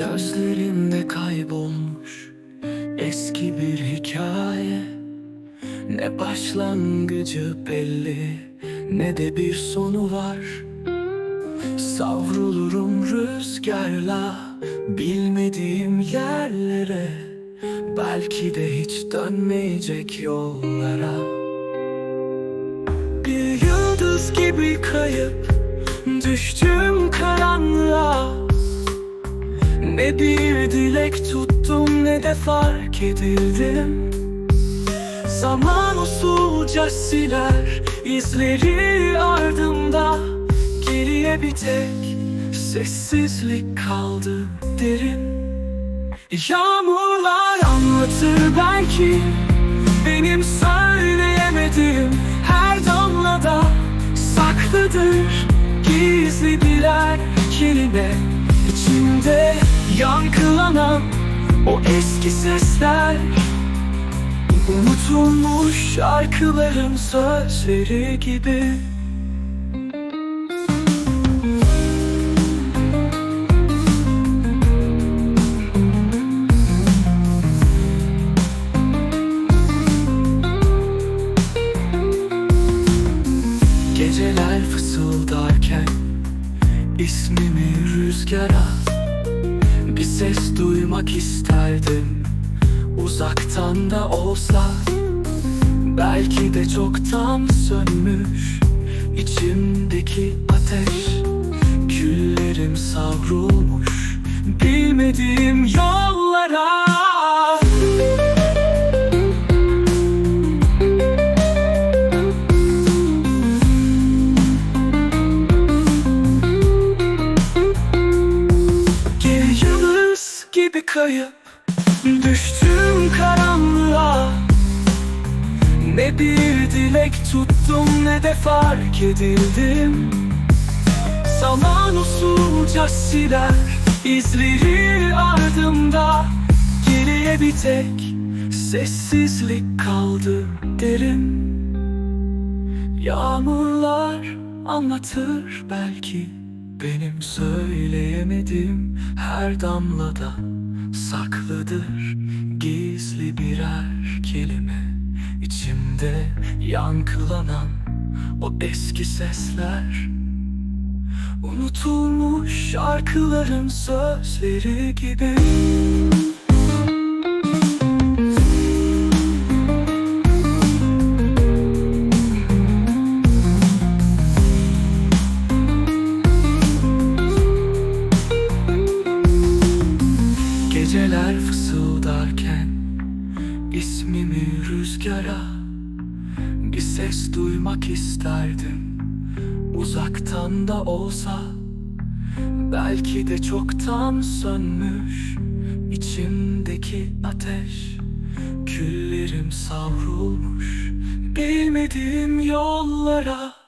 Gözlerinde kaybolmuş eski bir hikaye. Ne başlangıcı belli ne de bir sonu var. Savrulurum rüzgarla bilmediğim yerlere. Belki de hiç dönmeyecek yollara. Bir yıldız gibi kayıp düştüm karanlığa. Ne bir dilek tuttum ne de fark edildim. Zaman usulca siler izleri ardımda. Geriye bir tek sessizlik kaldı derin. Yağmurlar anlatır belki Benim söyleyemediğim her damlada Saklıdır gizli birer kelime yankılanan o eski sesler. Unutulmuş şarkıların sözleri gibi. Geceler fısıldarken ismimi rüzgara Bir ses duymak isterdim. Uzaktan da olsa Belki de çoktan sönmüş. İçimdeki ateş Küllerim savrulmuş. Bilmediğim yollara kayıp Düştüm karanlığa. Ne bir dilek tuttum ne de fark edildim. Zaman usulca siler izleri ardımda. Geriye bir tek sessizlik kaldı derin Yağmurlar anlatır belki Benim söyleyemediğim her damlada Saklıdır gizli birer kelime. İçimde yankılanan o eski sesler. Unutulmuş şarkıların sözleri gibi Bir ses duymak isterdim. Uzaktan da olsa Belki de çoktan sönmüş içimdeki ateş. Küllerim savrulmuş Bilmediğim yollara